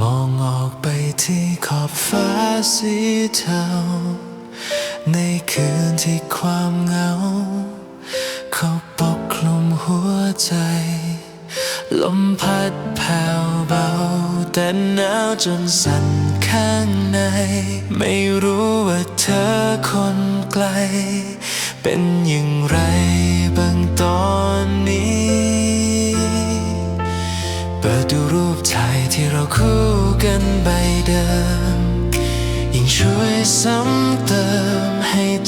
มองออกไปที่ขอบฟ้าสีเทา ในคืนที่ความเหงา เขาปกคลุมหัวใจ ลมพัดแผ่วเบา แต่หนาวจนสั่นข้างใน ไม่รู้ว่าเธอคนไกล เป็นอย่างไรบางตอนนี้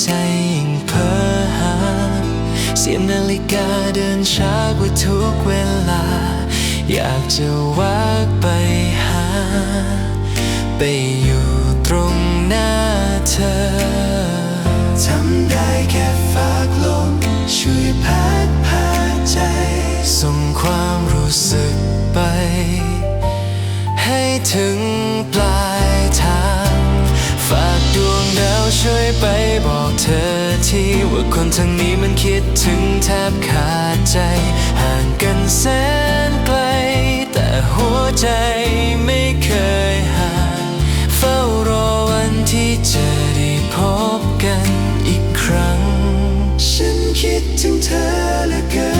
ใจยิ่งเพ้อหา เสียงนาฬิกาเดินช้ากว่าทุกเวลา อยากจะวักไปหา ไปอยู่ตรงหน้าเธอ ทำได้แค่ ทีว่าคนทางนี้มันคิดถึงแทบขาดใจ ห่างกันแสนไกล แต่หัวใจไม่เคยห่างเฝ้ารอวันที่จะได้พบกันอีกครั้ง ฉันคิดถึงเธอเหลือเกิ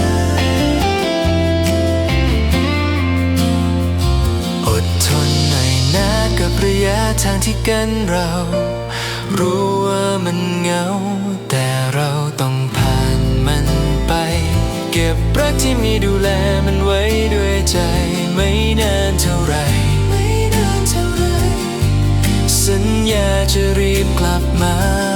นอดทนหน่อยนะกับระยะทางที่กันเรา รู้ว่ามันเหงา แต่เราต้องผ่านมันไป เก็บรักที่มีดูแลมันไว้ด้วยใจ ไม่นานเท่าไหรไม่นานเท่าไหรสัญญาจะรีบกลับมา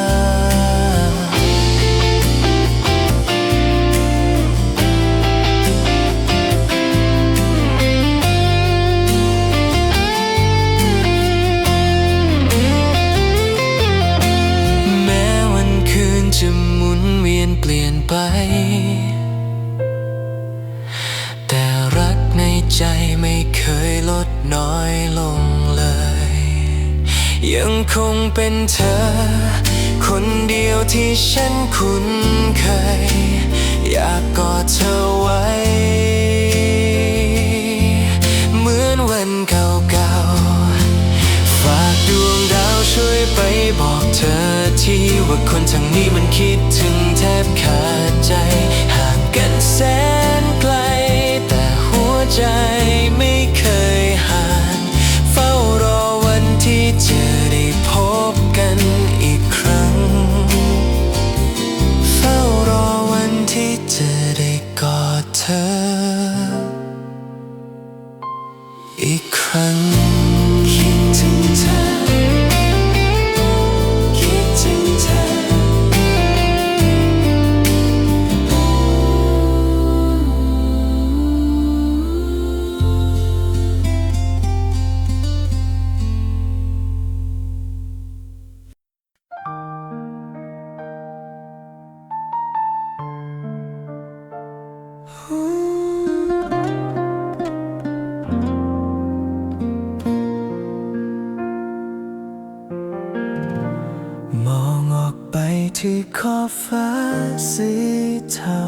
ไม่เคยลดน้อยลงเลย ยังคงเป็นเธอ คนเดียวที่ฉันคุ้นเคย อยากกอดเธอไว้ เหมือนวันเก่าๆ ฝากดวงดาวช่วยไปบอกเธอที่ว่าคนทางนี้มันคิดถึงแทบขาดใจห่างกันแสน จะได้กอดเธออี องออกไปที่ขอบฟ้าสีเทา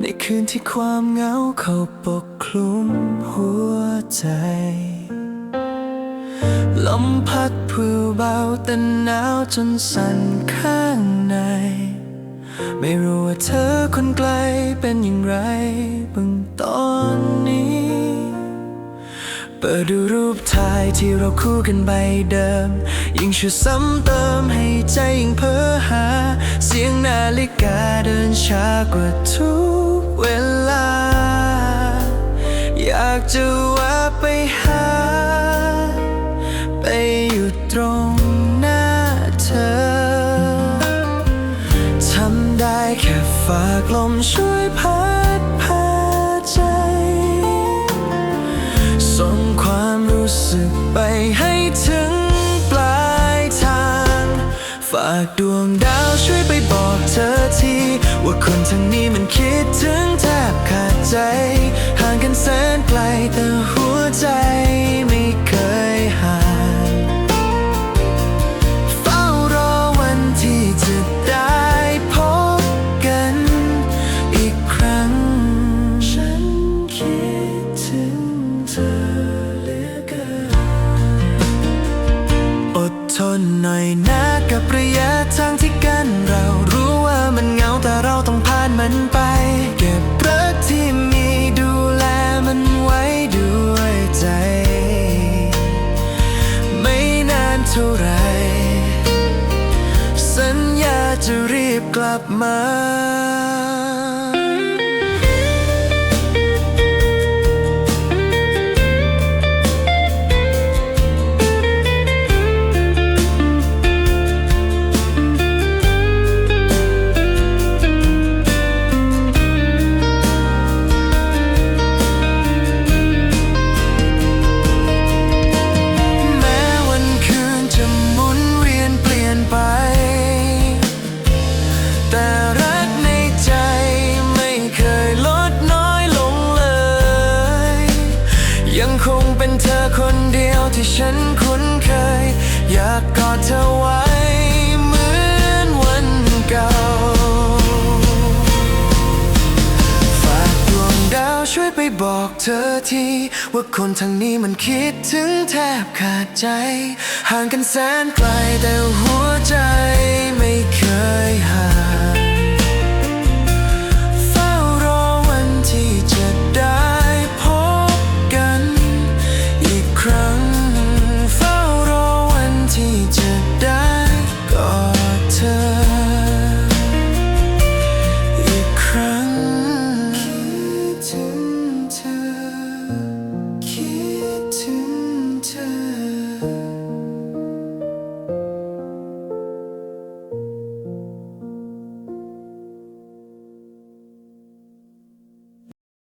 ในคืนที่ความเหงาเข้าปกคลุมหัวใจ ลมพัดพริวเบาแต่หนาวจนสั่นข้างใน ไม่รู้ว่าเธอคนไกลเป็นอย่างไรบ้างตอน เปิดดูรูปถ่ายที่เราคู่กันใบเดิม ยิ่งช่วยซ้ำเติมให้ใจยิ่งเพ้อหา เสียงนาฬิกาเดินช้ากว่าทุกเวลา อยากจะว่าไปหา ไปอยู่ตรงหน้าเธอ ทำได้แค่ฝากลมช่วย ดวงดาวช่วยไปบอกเธอที ว่าคนทางนี้มันคิดถึงแทบขาดใจ มันไป เก็บรักที่มีดูแลมันไว้ด้วยใจ ไม่นานเท่าไหรสัญญาจะรีบกลับมา ฉันคุ้นเคย อยากกอดเธอไว้เหมือนวันเก่า ฝากดวงดาวช่วยไปบอกเธอที ว่าคนทางนี้มันคิดถึงแทบขาดใจ ห่างกันแสนไกลแต่หัวใจไม่เคยห่าง